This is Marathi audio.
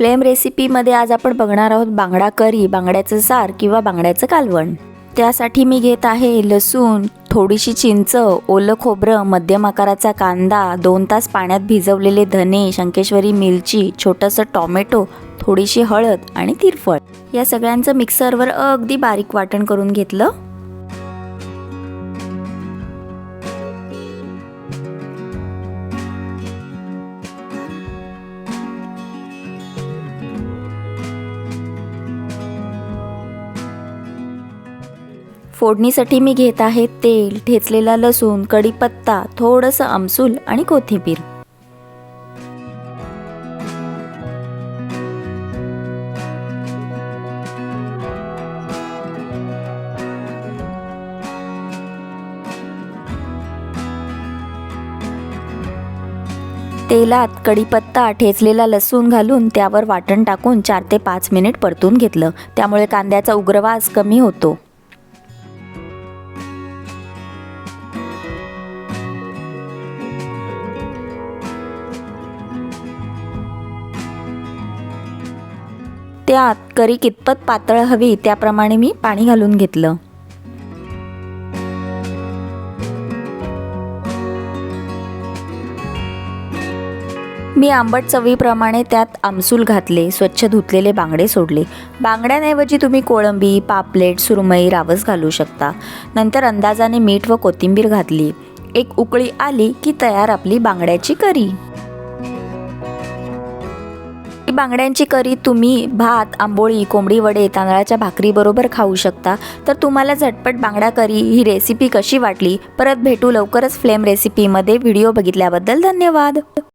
फ्लेम रेसिपीमध्ये आज आपण बघणार आहोत बांगडा करी बांगड्याचं सार किंवा बांगड्याचं कालवण. त्यासाठी मी घेत आहे लसूण थोडीशी चिंच ओलं खोबरं मध्यम आकाराचा कांदा दोन तास पाण्यात भिजवलेले धने शंकेश्वरी मिरची छोटंसं टॉमॅटो थोडीशी हळद आणि तिरफळ. या सगळ्यांचं मिक्सरवर अगदी बारीक वाटण करून घेतलं. फोडणीसाठी मी घेत आहे तेल ठेचलेला लसूण कढीपत्ता थोडंसं आमसूल आणि कोथिंबीर. तेलात कढीपत्ता ठेचलेला लसूण घालून त्यावर वाटण टाकून चार ते पाच मिनिट परतून घेतलं. त्यामुळे कांद्याचा उग्रवास कमी होतो. त्यात करी कितपत पातळ हवी त्याप्रमाणे मी पाणी घालून घेतलं. मी आंबट चवीप्रमाणे त्यात आमसूल घातले स्वच्छ धुतलेले बांगडे सोडले. बांगड्यांऐवजी तुम्ही कोळंबी पापलेट सुरमई रावस घालू शकता. नंतर अंदाजाने मीठ व कोथिंबीर घातली. एक उकळी आली की तयार आपली बांगड्याची करी. बांगड्यांची करी तुम्ही भात आंबोळी कोंबडी वडे तांदळाच्या भाकरीबरोबर खाऊ शकता. तर तुम्हाला झटपट बांगडा करी ही रेसिपी कशी वाटली? परत भेटू लवकरच फ्लेम रेसिपीमध्ये व्हिडिओ बघितल्याबद्दल धन्यवाद.